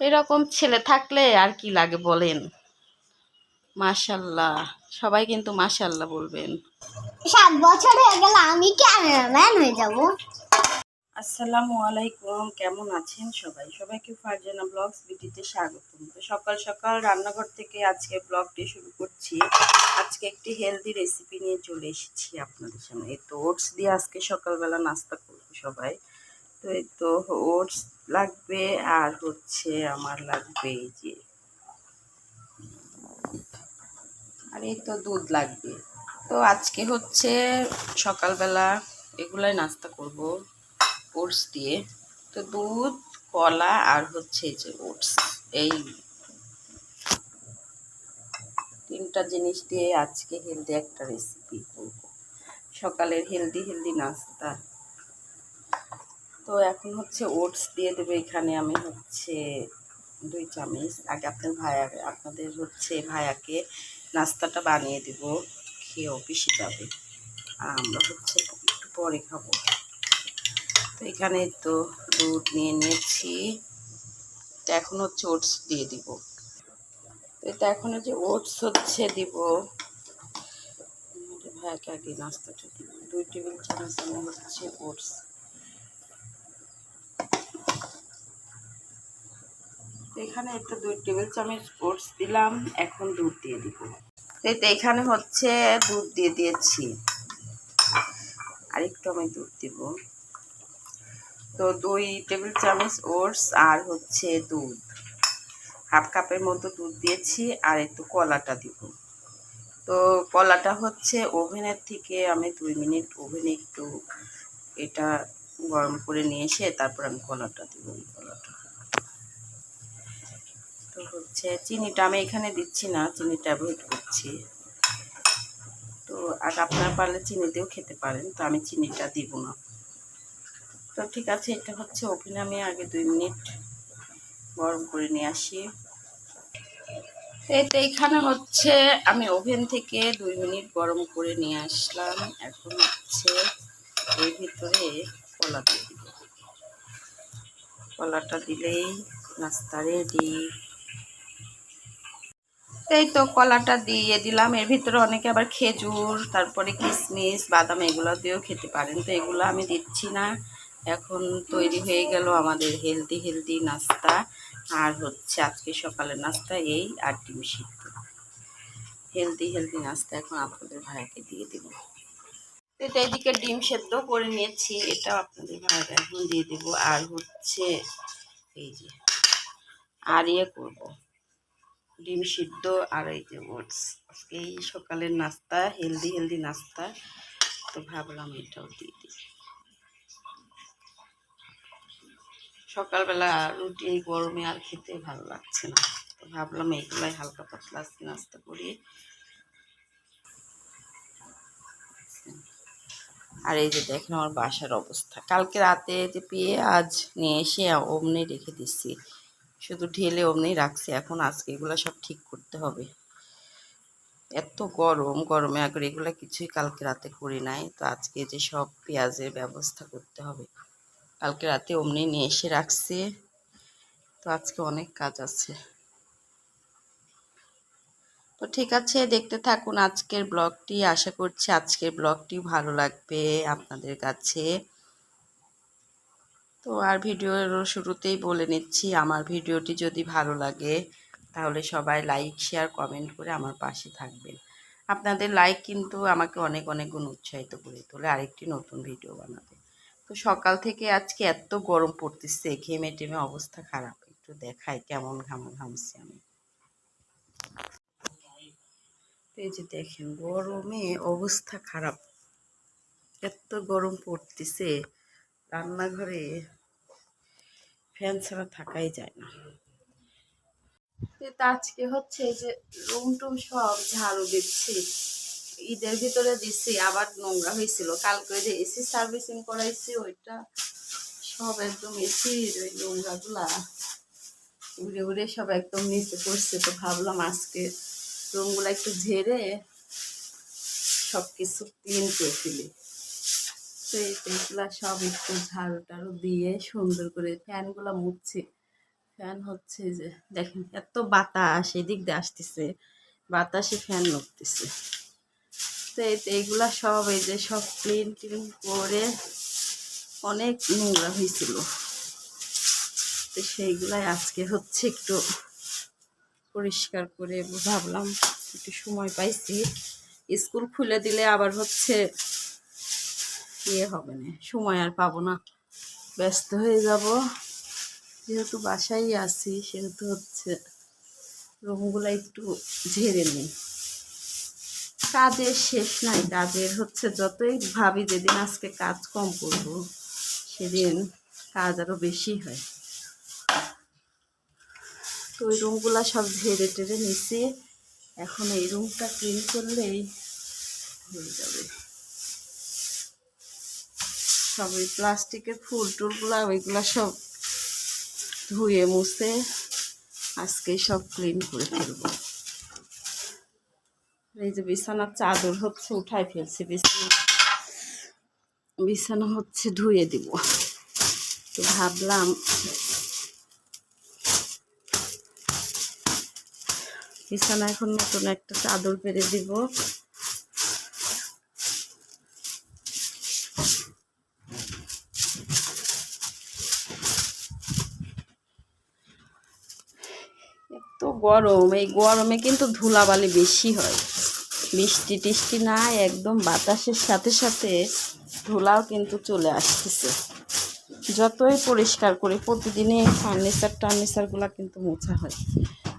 এরকম ছেলে থাকলে আর কি লাগে বলেন? মাশাল্লাহ সবাই কিন্তু মাশাল্লাহ বলবেন। সাত বছর হয়ে গেল আমি ক্যামেরাম্যান হয়ে যাব? আসসালামু আলাইকুম কেমন আছেন সবাই? সবাইকে ফারজানা ব্লগস ভিডিওতে স্বাগতম। তো সকাল সকাল রান্নাঘর থেকে আজকে ব্লগটি শুরু করছি। আজকে একটি হেলদি রেসিপি নিয়ে চলে এসেছি আপনাদের সামনে। এই তো ওটস দিয়ে আজকে সকালবেলা নাস্তা করব সবাই। তো এই তো ওটস লাগবে আর হচ্ছে আমার লাগবে এই যে। আর এই তো দুধ লাগবে। তো আজকে হচ্ছে সকালবেলা এগুলাই নাস্তা করব, ওটস দিয়ে। তো দুধ, কলা আর হচ্ছে যে ওটস, এই তিনটা জিনিস দিয়ে আজকে হেলদি একটা রেসিপি করব। সকালের হেলদি হেলদি নাস্তা। তো এখন হচ্ছে ওটস দিয়ে দেবো এখানে আমি হচ্ছে দুই চামচ। আগে আপনার ভাইয়া আপনাদের হচ্ছে ভাইয়াকে নাস্তাটা বানিয়ে দেব খেয়ে অফিসে যাবে। আর আমরা হচ্ছে একটু পরে খাব। তো এখানে তো দুধ নিয়ে নিয়েছি। তো এখন হচ্ছে ওটস দিয়ে দিব। তো এটা এখন যে ওটস হচ্ছে দিব। ভাইয়াকে আগে নাস্তাটা দিব। দুই টেবিল চামচ আমি হচ্ছে ওটস। এখানে একটু দুই টেবিল চামচ, ওটস দিলাম, এখন দুধ দিয়ে দিব। তো এখানে হচ্ছে দুধ দিয়ে দিয়েছি। আরেকটু আমি দুধ দিব। তো দুই টেবিল চামচ ওটস আর হচ্ছে দুধ। হাফ কাপের মতো দুধ দিয়েছি আর একটু কলাটা দিব। তো কলাটা হচ্ছে ওভেনের থেকে আমি দুই মিনিট ওভেনে একটু এটা গরম করে নিয়ে এসে তারপর আমি কলাটা দিব এই কলাটা তো হচ্ছে, চিনিটা আমি এখানে দিচ্ছি না, চিনিটা অ্যাভয়েড করছি। তো আর আপনারা পারলে চিনি দিয়েও খেতে পারেন, তো আমি চিনিটা দিব না। তো ঠিক আছে, এটা হচ্ছে ওভেনে, আমি আগে দুই মিনিট গরম করে নিয়ে আসি। এই তো এখানে হচ্ছে, আমি ওভেন থেকে দুই মিনিট গরম করে নিয়ে আসলাম। এখন হচ্ছে এর ভিতরে কলা দিয়ে দিব। কলাটা দিলেই নাস্তা রেডি। এই তো কলাটা দিয়ে দিলাম। এর ভিতরে অনেকে আবার খেজুর, তারপরে কিশমিশ বাদাম এগুলো দিয়েও খেতে পারেন। তো এগুলো আমি দিচ্ছি না। এখন তৈরি হয়ে গেল আমাদের হেলদি হেলদি নাস্তা। আর হচ্ছে আজকে সকালের নাস্তা এই আর ডিম সিদ্ধ। হেলদি হেলদি নাস্তা এখন আপনাদের ভাইয়াকে দিয়ে দেবো। এটা এদিকে ডিম সেদ্ধ করে নিয়েছি। এটাও আপনাদের ভাইয়াকে এখন দিয়ে দেবো। আর হচ্ছে এই যে, আর ইয়ে করব। ডিম সিদ্ধ আর এই যে ওটস। আজকে এই সকালের নাস্তা, হেলদি হেলদি নাস্তা। তো ভাবলাম এটাও দিয়ে দিই। সকালবেলা রুটি এই গরমে আর খেতে ভালো লাগছে না। তো ভাবলাম এইগুলাই হালকা পাতলা আজকে নাস্তা করি। আর এই যে দেখেন আমার বাসার অবস্থা। কালকে রাতে পেয়ে আজ নিয়ে এসে অমনি রেখে দিচ্ছি শুধু ঢেলে অমনি রাখছে, এখন আজকে এগুলো সব ঠিক করতে হবে। এত গরম, গরমে আগে এগুলো কিছুই কালকে রাতে করি নাই, তো আজকে যে সব পেঁয়াজের ব্যবস্থা করতে হবে। কালকে রাতে অমনি নিয়ে এসে রাখছে, তো আজকে অনেক কাজ আছে। তো ঠিক আছে, দেখতে থাকুন আজকের ব্লগটি, আশা করছি আজকের ব্লগটি ভালো লাগবে আপনাদের কাছে। তো আর ভিডিওর শুরুতেই বলে নিচ্ছি, আমার ভিডিওটি যদি ভালো লাগে তাহলে সবাই লাইক, শেয়ার, কমেন্ট করে আমার পাশে থাকবেন। আপনাদের লাইক কিন্তু আমাকে অনেক অনেক গুণ উৎসাহিত করে তোলে আরেকটি নতুন ভিডিও বানাতে। তো সকাল থেকে আজকে এত গরম পড়তেছে, ঘেমে টেমে অবস্থা খারাপ। একটু দেখাই কেমন ঘাম, ঘামছি আমি। এই যে দেখেন, গরমে অবস্থা খারাপ। এত গরম পড়তেছে, রান্নাঘরে ফ্যান ছাড়া থাকাই যায় না। আজকে হচ্ছে যে রুম টুম সব ঝাড়ু দিচ্ছি। ঈদের ভিতরে দিচ্ছি আবার নোংরা হয়েছিল। কালকে যে এসি সার্ভিসিং করাইছি, ওইটা সব একদম এসির ওই নোংরাগুলা। উড়ে উড়ে সব একদম নিচে পড়ছে। তো ভাবলাম আজকে রুমগুলো একটু ঝেড়ে সব কিছু ক্লিন করে ফেলি। তো এই এগুলা সব একটু ঝাড়ু টাড়ু দিয়ে সুন্দর করে ফ্যানগুলো মুছছি ফ্যান হচ্ছে যে, দেখেন এত বাতাস, এদিক দিয়ে আসতেছে, বাতাসে ফ্যান নড়তেছে তো এইগুলা সব এই যে সব ক্লিন ক্লিন করে অনেক নোংরা হয়েছিল। তো সেইগুলাই আজকে হচ্ছে একটু পরিষ্কার করে ভাবলাম, একটু সময় পাইছি। স্কুল খুলে দিলে আবার হচ্ছে ইয়ে হবে না, সময় আর পাবো না। ব্যস্ত হয়ে যাব। যেহেতু বাসায় আছি, সেহেতু হচ্ছে রুমগুলো একটু ঝেড়ে নিই। কাজের শেষ নাই, কাজের হচ্ছে যতই ভাবি যেদিন আজকে কাজ কম করব, সেদিন কাজ আরও বেশি হয়। তো ওই রুমগুলো সব ঝেড়ে টেড়ে নিছি। এখন এই রুমটা ক্লিন করলেই হয়ে যাবে। সব ওই প্লাস্টিকের ফুল টুলগুলা, ওইগুলো সব ধুয়ে মুছে আজকে সব ক্লিন করে ফেলব। এই যে বিছানার চাদর হচ্ছে, উঠাই ফেলছি। বিছানা বিছানা হচ্ছে ধুয়ে দিব। তো ভাবলাম বিছানা এখন নতুন একটা চাদর পেরে দিব এত গরম, এই গরমে কিন্তু ধুলাবালি বেশি হয়। বৃষ্টি টিষ্টি না একদম বাতাসের সাথে সাথে ধুলাও কিন্তু চলে আসতেছে। যতই পরিষ্কার করি, প্রতিদিনই ফার্নিচার টার্নিচারগুলো কিন্তু মোছা হয়।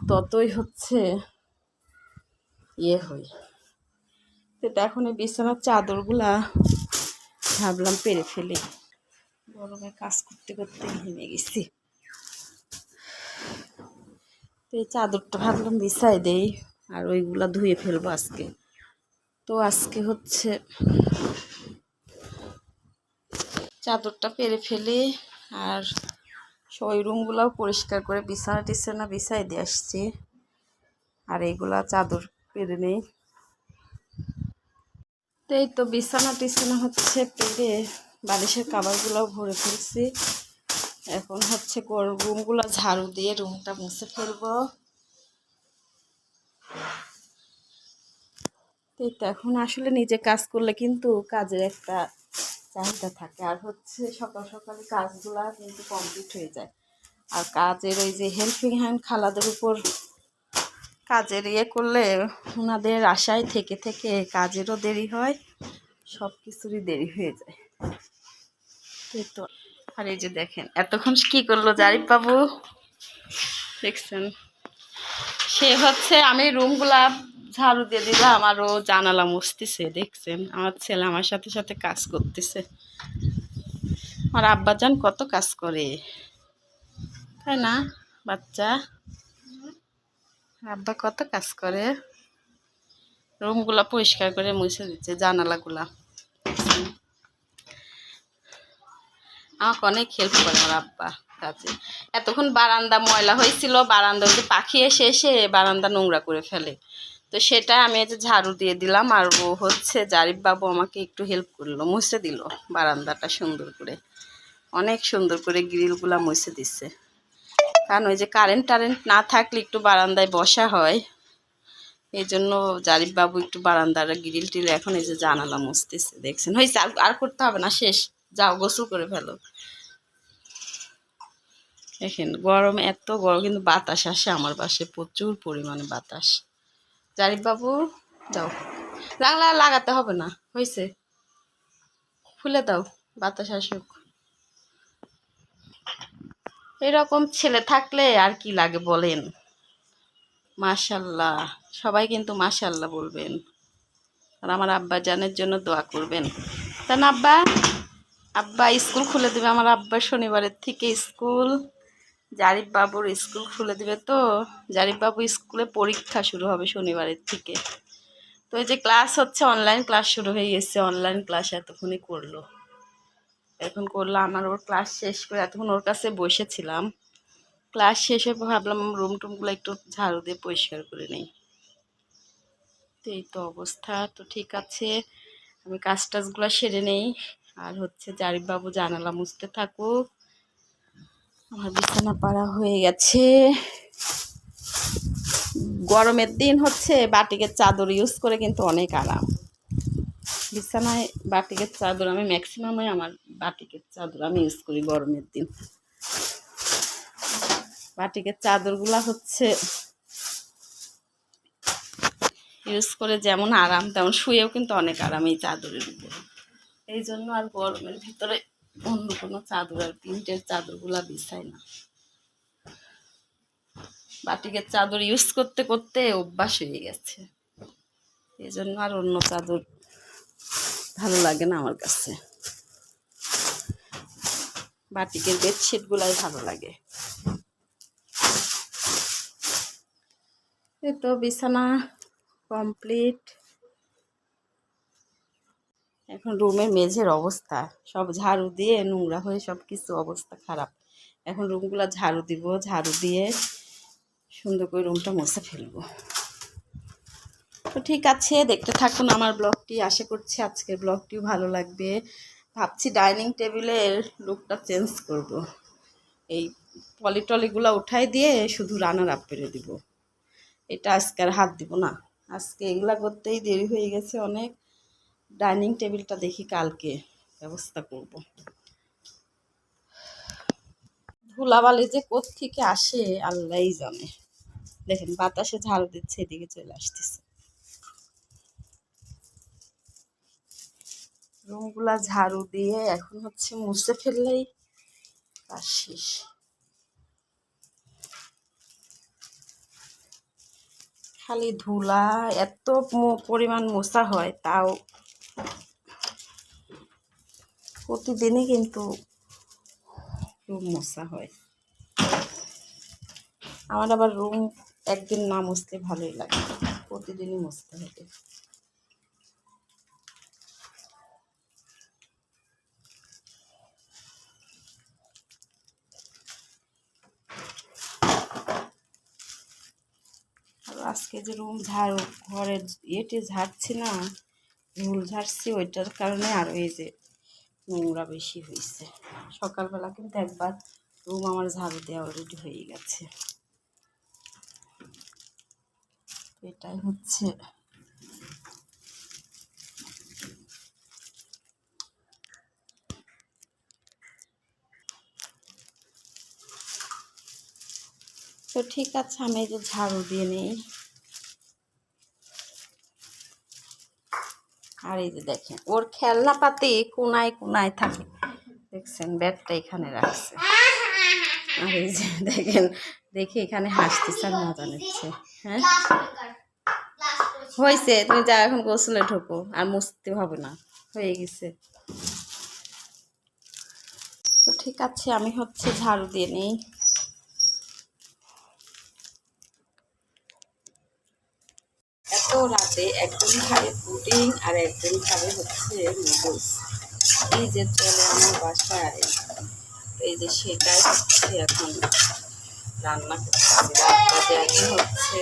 ততই হচ্ছে ইয়ে হয়। তো এখন এই বিছানার চাদরগুলা ভাবলাম পেরে ফেলি। গরমে কাজ করতে করতে ঘেমে গেছি তো এই চাদরটা ভাবলাম বিছাই দেই, আর ওইগুলা ধুয়ে ফেলব আজকে। তো আজকে হচ্ছে চাদরটা পেরে ফেলি, আর ওই রুমগুলাও পরিষ্কার করে বিছানা টিছানা বিছাই দিয়ে আসছি, আর এইগুলা চাদর পেরে নেই। তো এই তো বিছানা টিছানা হচ্ছে পেরে বালিশের কাবারগুলোও ভরে ফেলছি। এখন হচ্ছে রুমগুলো ঝাড়ু দিয়ে রুমটা মুছে ফেলব। এখন আসলে নিজে কাজ করলে কিন্তু কাজের একটা চাহিদা থাকে। আর হচ্ছে সকাল সকালে কাজগুলা কিন্তু কমপ্লিট হয়ে যায়। আর কাজের ওই যে হেল্পিং হ্যান্ড খালাদের উপর কাজের ইয়ে করলে ওনাদের আশায় থেকে থেকে কাজেরও দেরি হয় সব কিছুরই দেরি হয়ে যায়। তো। আর এই যে দেখেন, এতক্ষণ কি করল জারিফ বাবু? দেখছেন? সে হচ্ছে, আমি রুমগুলা ঝাড়ু দিয়ে দিলাম, আর ও জানালা মুছতেছে, দেখছেন? আমার ছেলে আমার সাথে সাথে কাজ করতেছে। আমার আব্বাজান কত কাজ করে। তাই না, বাচ্চা? আব্বা কত কাজ করে? রুমগুলা পরিষ্কার করে মুছে দিচ্ছে, জানালাগুলা। আমাকে অনেক হেল্প করে আমার আব্বা কাছে। এতক্ষণ বারান্দা ময়লা হয়েছিল, বারান্দা ওই যে পাখি এসে এসে বারান্দা নোংরা করে ফেলে। তো সেটা আমি যে ঝাড়ু দিয়ে দিলাম আর ও হচ্ছে জারিফ বাবু আমাকে একটু হেল্প করল, মুছে দিল বারান্দাটা সুন্দর করে। অনেক সুন্দর করে গ্রিলগুলা মুছে দিচ্ছে কারণ ওই যে কারেন্ট টারেন্ট না থাকলে একটু বারান্দায় বসা হয়। এই জন্য জারিফ বাবু একটু বারান্দার গ্রিল টিল এখন এই যে জানালা মুছতেছে, দেখছেন? হয়েছে আর করতে হবে না, শেষ। যাও গোসল করে ফেলো। দেখেন, গরম, এত গরম, কিন্তু বাতাস আসে আমার পাশে প্রচুর পরিমাণে বাতাস। জারিফ বাবু যাও লাগলা লাগাতে হবে না, হয়েছে। খুলে দাও, বাতাস আসুক। এরকম ছেলে থাকলে আর কি লাগে বলেন? মাশাল্লাহ, সবাই কিন্তু মাশাল্লাহ বলবেন। আর আমার আব্বা জানের জন্য দোয়া করবেন। তা না আব্বা আব্বা, স্কুল খুলে দেবে। আমার আব্বা শনিবারের থেকে স্কুল জারিফ বাবুর স্কুল খুলে দেবে তো? জারিফ বাবু স্কুলে পরীক্ষা শুরু হবে শনিবারের থেকে। তো এই যে ক্লাস হচ্ছে অনলাইন ক্লাস শুরু হয়ে গেছে অনলাইন ক্লাস এতক্ষণই করল। এখন করল, আমার ওর ক্লাস শেষ করে এতক্ষণ ওর কাছে বসেছিলাম। ক্লাস শেষ হয়ে ভাবলাম রুম টুমগুলো একটু ঝাড়ু দিয়ে পরিষ্কার করে নেই। তো এই তো অবস্থা, তো ঠিক আছে। আমি কাজ টাজগুলো সেরে নেই। আর হচ্ছে জারিফ বাবু জানালা মুছতে থাকুক। আমার বিছানা পাড়া হয়ে গেছে। গরমের দিন হচ্ছে, বাটিকের চাদর ইউজ করে কিন্তু অনেক আরাম। বিছানায় বাটিকের চাদর, আমি ম্যাক্সিমামে আমার বাটিকের চাদর আমি ইউজ করি গরমের দিন। বাটিকের চাদরগুলা হচ্ছে ইউজ করে যেমন আরাম, তেমন শুয়েও কিন্তু অনেক আরাম এই চাদরের উপরে। এই জন্য আর গরমের ভিতরে অন্য কোনো চাদর আর প্রিন্টের চাদরগুলা বিছাই না। বাটিকের চাদর ইউজ করতে করতে অভ্যাস হয়ে গেছে। এই জন্য আর অন্য চাদর ভালো লাগে না আমার কাছে। বাটিকের বেডশিটগুলাই ভালো লাগে। তো বিছানা কমপ্লিট এখন রুমের মেঝের অবস্থা। সব ঝাড়ু দিয়ে নোংরা হয়ে সব কিছু অবস্থা খারাপ। এখন রুমগুলো ঝাড়ু দিব, ঝাড়ু দিয়ে সুন্দর করে রুমটা মুছে ফেলব। তো ঠিক আছে, দেখতে থাকুন আমার ব্লগটি আশা করছি আজকের ব্লগটিও ভালো লাগবে। ভাবছি ডাইনিং টেবিলের লুকটা চেঞ্জ করব। এই পলিটলিগুলো উঠাই দিয়ে শুধু রানার আপ পেরে দিব। এটা আজকে আর হাত দিব না। আজকে এগুলা করতেই দেরি হয়ে গেছে অনেক। ডাইনিং টেবিলটা দেখি কালকে ব্যবস্থা করব। ধুলাবালি যে থেকে আসে আল্লাহই জানে। দেখেন বাতাসে ঝাড়ু দিচ্ছে, এদিকে চলে আসতেছে। রুমগুলা ঝাড়ু দিয়ে এখন হচ্ছে মুছে ফেললেই কাজ শেষ। খালি ধুলা এত পরিমাণ মশা হয়, তাও প্রতিদিনই কিন্তু রুম মশা হয়। আমার আবার রুম একদিন না মুছতে ভালোই লাগে, প্রতিদিনই মুছতে হবে। আজকে যে রুম ঝাড়ু, ঘরের ইয়েটি ঝাড়ছি না ঝুল ঝাড়ছি, ওইটার কারণে আরও এই যে নোংরা বেশি হয়েছে সকালবেলা কিন্তু একবার রুম আমার ঝাড়ু দেওয়া অলরেডি হয়ে গেছে। এটাই হচ্ছে। তো ঠিক আছে, আমি যে ঝাড়ু দিয়ে নিই। আর এই যে দেখেন, ওর খেলনা পাতি কোনায় কোনায় থাকে। দেখছেন ব্যাগটা এখানে রাখছে। আর এই যে দেখেন, দেখে এখানে হাসতেছে আর মজা নিচ্ছে। হ্যাঁ? হয়েছে, তুমি যা এখন গোসলে ঢোকো, আর মুছতে হবে না, হয়ে গেছে। তো ঠিক আছে, আমি হচ্ছে ঝাড়ু দিয়ে নিই। রাতে একজন খাবে পুডিং আর একজন খাবে হচ্ছে নুডলস এই যে চলে আমার বাসায় এই যে সেটাই হচ্ছে এখন রান্না করতেছি রাত হচ্ছে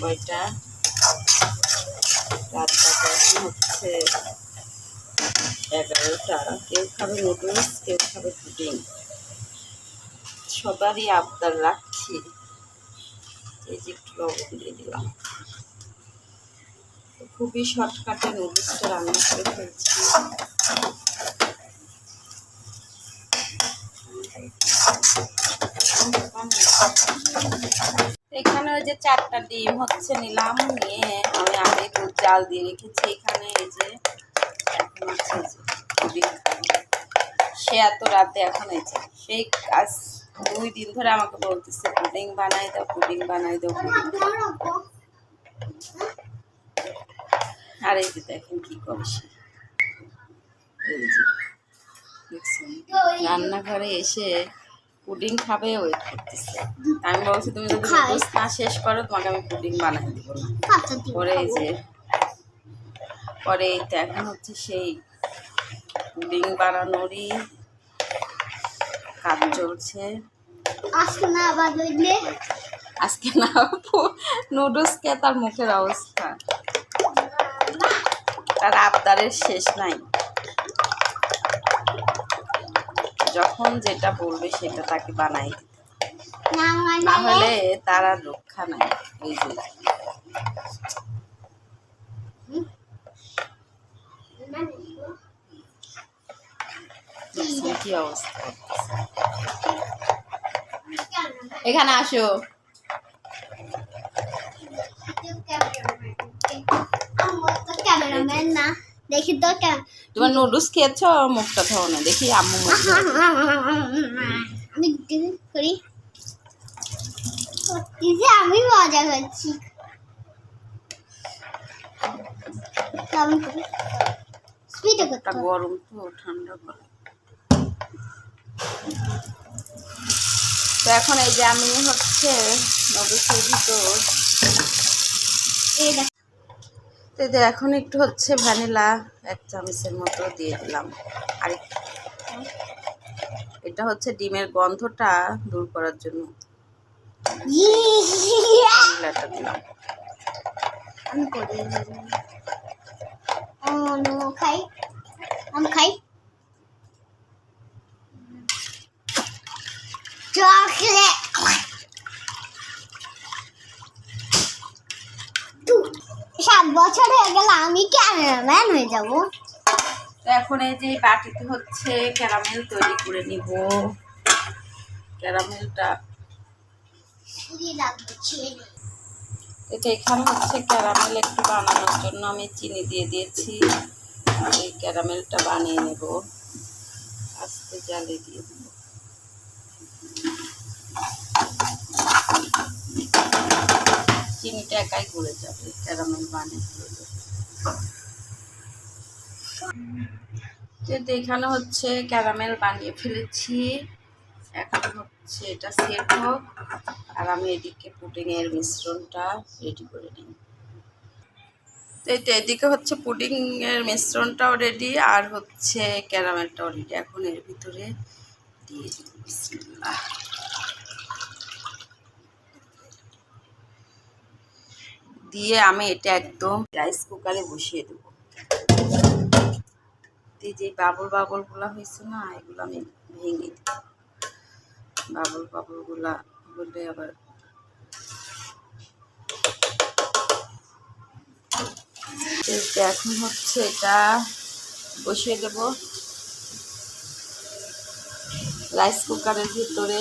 কয়টা? রাত বাজে এখন হচ্ছে এগারোটা। কেউ খাবে নুডলস কেউ খাবে পুডিং সবারই আবদার রাখছি। এই যে একটু লবণ দিয়ে দিলাম। খুবই শর্টকাটে নুডলসটা রান্না করে ফেলছি এখানে ওই যে চারটা ডিম হচ্ছে নিলাম, নিয়ে আমি আগে দুধ জাল দিয়ে রেখেছি এখানে, এই যে। সে এত রাতে এখন এই যে সেই আজ দুই দিন ধরে আমাকে বলতেছে পুডিং বানাই দাও, পুডিং বানাই দাও আর এই যে দেখেন কি এই যে দেখছেন রান্নাঘরে এসে পুডিং খাবে ওয়েট করতেছে আমি বলছি তুমি যদি না শেষ করো তোমাকে আমি পুডিং বানাই দিব না। পরে এই যে পরে এই তো এখন হচ্ছে সেই পুডিং বানানোরই কাজ চলছে। আজকে না আবার আজকে না নুডলস কে তার মুখের অবস্থা। তার আবদারের শেষ নাই। যখন যেটা বলবে সেটা তাকে বানাই দিতে। না না মানে হলে তার আর রক্ষা নাই এই যে কি অবস্থা? এখানে আসো। ক্যামেরাম্যান না দেখি তো তোমার নুডলস খেয়েছো? মুখটা না দেখি আম্মু আমি করি। আমি মজা করছি। গরম তো ঠান্ডা তো এখন এই যে আমি হচ্ছে নুডলসের ভিতর। এই দেখ। তো এখন একটু হচ্ছে ভ্যানিলা এক চামচের মতো দিয়ে দিলাম। আর এটা হচ্ছে ডিমের গন্ধটা দূর করার জন্য। দিলাম। খাই। খাই। সাত বছর হয়ে গেল আমি ক্যামেরাম্যান হয়ে যাব। তো এখন এই যে বাটিতে হচ্ছে ক্যারামেল তৈরি করে নিব। ক্যারামেলটা। এটা এখানে হচ্ছে ক্যারামেল একটু বানানোর জন্য আমি চিনি দিয়ে দিয়েছি। আর এই ক্যারামেলটা বানিয়ে নেব। আস্তে জালে দিয়ে দেব। চিনিটা একাই গলে যাবে, ক্যারামেল বানিয়ে তো এখানে হচ্ছে ক্যারামেল বানিয়ে ফেলেছি। এখন হচ্ছে এটা সেট হোক, আর আমি এদিকে পুডিংয়ের মিশ্রণটা রেডি করে নিই। তো তো এদিকে হচ্ছে পুডিংয়ের মিশ্রণটাও রেডি আর হচ্ছে ক্যারামেলটাও রেডি এখন এর ভিতরে দিয়ে বিসমিল্লাহ। দিয়ে আমি এটা একদম রাইস কুকারে বসিয়ে দেবো। এই যে বাবল বাবলগুলা হয়েছে না, এগুলো আমি ভেঙে দিই বাবল বাবলগুলা বললে আবার এখন হচ্ছে এটা বসিয়ে দেব। রাইস কুকারের ভিতরে